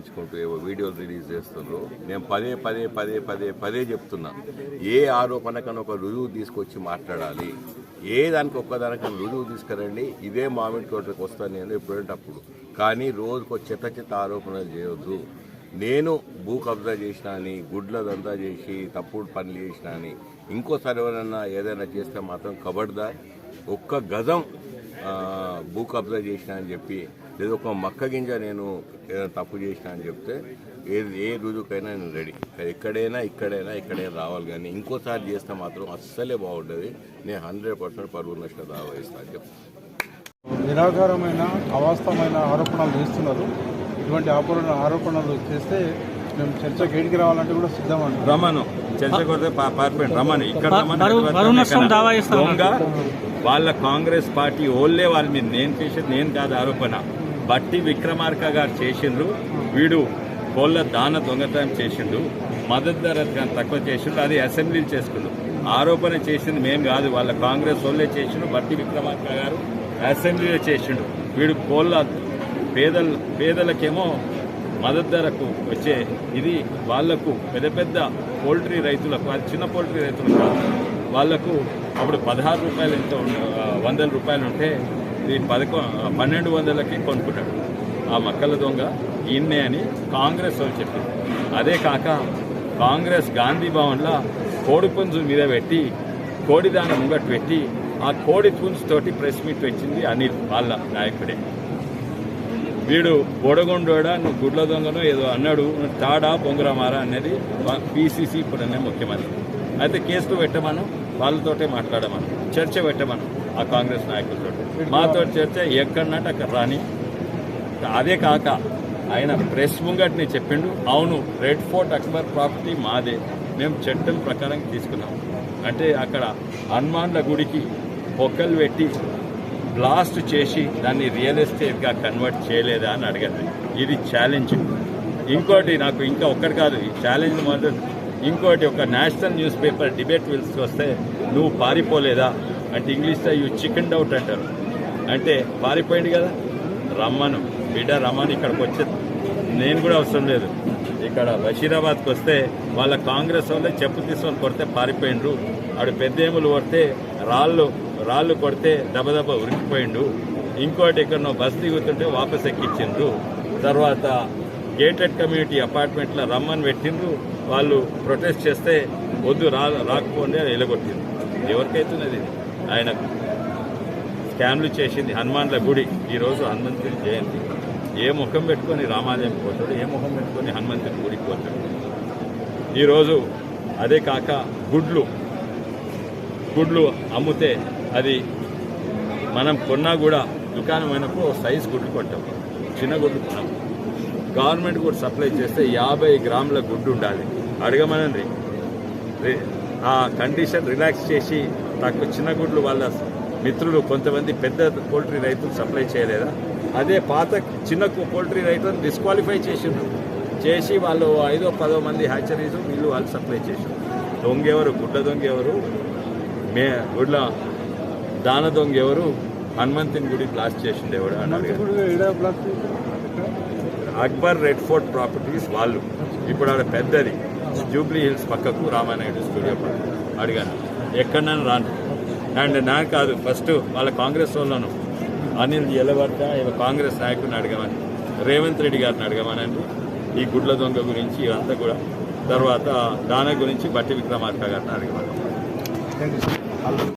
సంబంధించుకుంటూ ఏవో వీడియోలు రిలీజ్ చేస్తున్నారు నేను పదే పదే పదే పదే పదే చెప్తున్నా. ఏ ఆరోపణకన్నా ఒక రుజువు తీసుకొచ్చి మాట్లాడాలి. ఏ దానికి ఒక్కదానికన్నా రుజువు తీసుకురండి. ఇదే మామిడి తోటకు వస్తాను నేను ఎప్పుడంటప్పుడు. కానీ రోజుకు చెత్త చెత్త ఆరోపణలు చేయొద్దు. నేను భూ కబ్జా చేసినా అని గుడ్ల దందా చేసి తప్పుడు పనులు చేసినా అని ఇంకోసారి ఎవరైనా ఏదైనా చేస్తే మాత్రం కబడ్దా? ఒక్క గజం భూ కబ్జా చేసినా అని చెప్పి లేదా ఒక మక్క గింజ నేను ఏదైనా తప్పు చేసిన అని చెప్తే ఏ ఏ రుజువుకైనా నేను రెడీ. ఎక్కడైనా ఇక్కడైనా ఇక్కడైనా రావాలి కానీ ఇంకోసారి చేస్తే మాత్రం అస్సలే బాగుంటుంది నేను హండ్రెడ్ పర్సెంట్ పరువు నష్టం దావా ఇస్తాను అని చెప్తాను అవాస్తవమైన ఆరోపణలు చేస్తున్నారు. ఇటువంటి ఆపరణ ఆరోపణలు చేస్తే మేము చర్చకి ఏడికి రావాలంటే కూడా సిద్ధం అండి. రమ్మను చర్చ కొడితే పారిపోయింది రమ్మను ఇక్కడ బరువు- నష్టం? దావా చేస్తా దొంగ వాళ్ళ కాంగ్రెస్ పార్టీ ఓళ్ళే వాళ్ళ మీద నేను చేసేది నేను కాదు ఆరోపణ. బట్టి విక్రమార్క గారు చేసిండ్రు వీడు కోళ్ళ దాన దొంగతనం చేసిండు మద్దతు ధర తక్కువ చేసిండు అది అసెంబ్లీలు చేసుకుండు ఆరోపణ చేసింది మేం కాదు వాళ్ళ కాంగ్రెస్ వాళ్ళే చేసిండు బట్టి విక్రమార్క గారు అసెంబ్లీలో చేసిండు. వీడు కోళ్ళ పేదల పేదలకేమో మద్దతు ధరకు వచ్చే ఇది వాళ్ళకు పెద్ద పెద్ద పోల్ట్రీ రైతులకు అది చిన్న పోల్ట్రీ రైతులకు కాదు. వాళ్ళకు అప్పుడు పదహారు రూపాయలు ఎంత వందల రూపాయలు ఉంటే ఇది పదకొ పన్నెండు వందలకి కొనుక్కుంటాడు ఆ మక్కల దొంగ ఈయన్నే అని కాంగ్రెస్ వాళ్ళు చెప్పింది అదే కాక కాంగ్రెస్ గాంధీ భవన్లో కోడి పుంజు మీద పెట్టి కోడిదాన ముంగట్ పెట్టి ఆ కోడి పుంజుతోటి ప్రెస్ మీట్ వచ్చింది అనిల్ వాళ్ళ నాయకుడే. వీడు బొడగొండోడా నువ్వు గుడ్ల దొంగను ఏదో అన్నాడు నువ్వు తాడా బొంగురమారా అనేది పీసీసీ ఇప్పుడనే ముఖ్యమంత్రి. అయితే కేసులు పెట్టమను వాళ్ళతోటే మాట్లాడమను చర్చ పెట్టమను ఆ కాంగ్రెస్ నాయకులతో మాతో చర్చ ఎక్కడన్నట్టు అక్కడ రాని. అదే కాక ఆయన ప్రెస్ ముంగట్ని చెప్పిండు అవును రెడ్ ఫోర్ట్ అక్బర్ ప్రాపర్టీ మాదే మేము చట్టం ప్రకారం తీసుకున్నాం. అంటే అక్కడ హనుమాన్ల గుడికి పొక్కలు పెట్టి బ్లాస్ట్ చేసి దాన్ని రియల్ ఎస్టేట్గా కన్వర్ట్ చేయలేదా అని అడగండి. ఇది ఛాలెంజ్ ఇంకోటి నాకు ఇంకా ఒక్కటి కాదు ఈ ఛాలెంజ్ మాత్రం ఇంకోటి ఒక నేషనల్ న్యూస్ పేపర్ డిబేట్ విల్స్ వస్తే నువ్వు పారిపోలేదా అంటే ఇంగ్లీష్లో యూ చికెన్ డౌట్ అంటారు. అంటే పారిపోయింది కదా. రమ్మను. బిడ్డ రమ్మను ఇక్కడికి వచ్చే నేను కూడా అవసరం లేదు. ఇక్కడ బషీరాబాద్కి వస్తే వాళ్ళ కాంగ్రెస్ వాళ్ళే చెప్పు తీసుకొని కొడితే పారిపోయిండ్రు ఆడు పెద్దేములు కొడితే రాళ్ళు రాళ్ళు కొడితే దబదబ ఉరికిపోయిండు. ఇంకోటి ఎక్కడో బస్ దిగుతుంటే వాపస్ ఎక్కించిండ్రు. తర్వాత గేటెడ్ కమ్యూనిటీ అపార్ట్మెంట్లో రమ్మని పెట్టిండ్రు. వాళ్ళు ప్రొటెస్ట్ చేస్తే వద్దు రా రాకపోండి అని ఎలగొట్టిండ్రు. ఎవరికైతున్నది ఆయన స్కామ్లు చేసింది హనుమాన్ల గుడి. ఈరోజు హనుమంతుడి జయంతి. ఏ ముఖం పెట్టుకొని రామాలయం పోతాడు ఏ ముఖం పెట్టుకొని హనుమంతుడి గుడికి పోతాడు? ఈరోజు అదే కాక గుడ్లు గుడ్లు అమ్మితే అది మనం కొన్నా కూడా దుకాణం అయినప్పుడు సైజ్ గుడ్లు కొంటాం చిన్న గుడ్లు కొనం గవర్నమెంట్ కూడా సప్లై చేస్తే యాభై గ్రాముల గుడ్డు ఉండాలి. అడగమనండి. ఆ కండిషన్ రిలాక్స్ చేసి తక్కువ చిన్న గుడ్లు వాళ్ళ మిత్రులు కొంతమంది పెద్ద పోల్ట్రీ రైతులు సప్లై చేయలేదా? అదే పాత చిన్న పోల్ట్రీ రైతులను డిస్క్వాలిఫై చేసిండ్రు. చేసి వాళ్ళు ఐదో పదో మంది హ్యాచరీస్ వీళ్ళు వాళ్ళు సప్లై చేసిండ్రు. దొంగ ఎవరు గుడ్ల దొంగ ఎవరు మే గుడ్ల దాన దొంగ ఎవరు? హనుమంతుని గుడి బ్లాస్ట్ చేసింది ఈడ block Akbar Red Fort properties వాళ్ళు. ఇప్పుడు ఆడ పెద్దది. జూబ్లీ హిల్స్ పక్కకు రామానాయుడు స్టూడియో అడిగాను. ఎక్కడన్నా రాను. అండ్ నాకు కాదు ఫస్ట్ వాళ్ళ కాంగ్రెస్ వాళ్ళను. అనిల్ ఎలవర్త ఇలా కాంగ్రెస్ నాయకుడిని అడగమని. రేవంత్ రెడ్డి గారిని అడగమనండి. ఈ గుడ్ల దొంగ గురించి ఇదంతా కూడా. తర్వాత దాన గురించి బట్టి విక్రమార్క గారిని అడగమని.